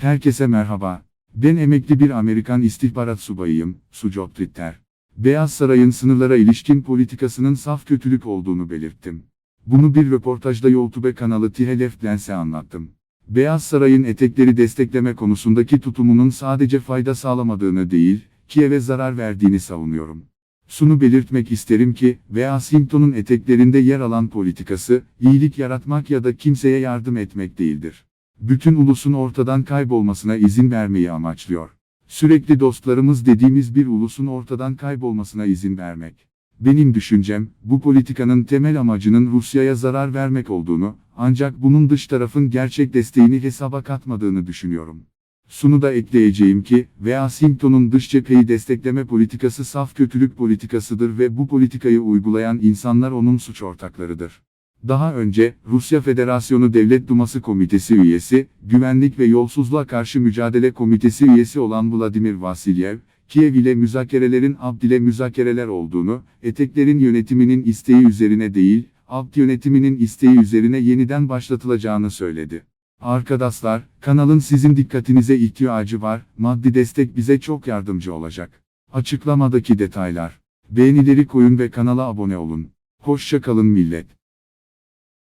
Herkese merhaba. Ben emekli bir Amerikan istihbarat subayıyım, Sucot Ritter. Beyaz Saray'ın sınırlara ilişkin politikasının saf kötülük olduğunu belirttim. Bunu bir röportajda YouTube kanalı TLF Lens'e anlattım. Beyaz Saray'ın etekleri destekleme konusundaki tutumunun sadece fayda sağlamadığını değil, Kiev'e zarar verdiğini savunuyorum. Şunu belirtmek isterim ki, Washington'un eteklerinde yer alan politikası, iyilik yaratmak ya da kimseye yardım etmek değildir. Bütün ulusun ortadan kaybolmasına izin vermeyi amaçlıyor. Sürekli dostlarımız dediğimiz bir ulusun ortadan kaybolmasına izin vermek. Benim düşüncem, bu politikanın temel amacının Rusya'ya zarar vermek olduğunu, ancak bunun dış tarafın gerçek desteğini hesaba katmadığını düşünüyorum. Şunu da ekleyeceğim ki, Washington'un dış cepheyi destekleme politikası saf kötülük politikasıdır ve bu politikayı uygulayan insanlar onun suç ortaklarıdır. Daha önce, Rusya Federasyonu Devlet Duması Komitesi üyesi, Güvenlik ve Yolsuzluğa Karşı Mücadele Komitesi üyesi olan Vladimir Vasilyev, Kiev ile müzakerelerin Abd ile müzakereler olduğunu, eteklerin yönetiminin isteği üzerine değil, Abd yönetiminin isteği üzerine yeniden başlatılacağını söyledi. Arkadaşlar, kanalın sizin dikkatinize ihtiyacı var, maddi destek bize çok yardımcı olacak. Açıklamadaki detaylar. Beğenileri koyun ve kanala abone olun. Hoşça kalın millet.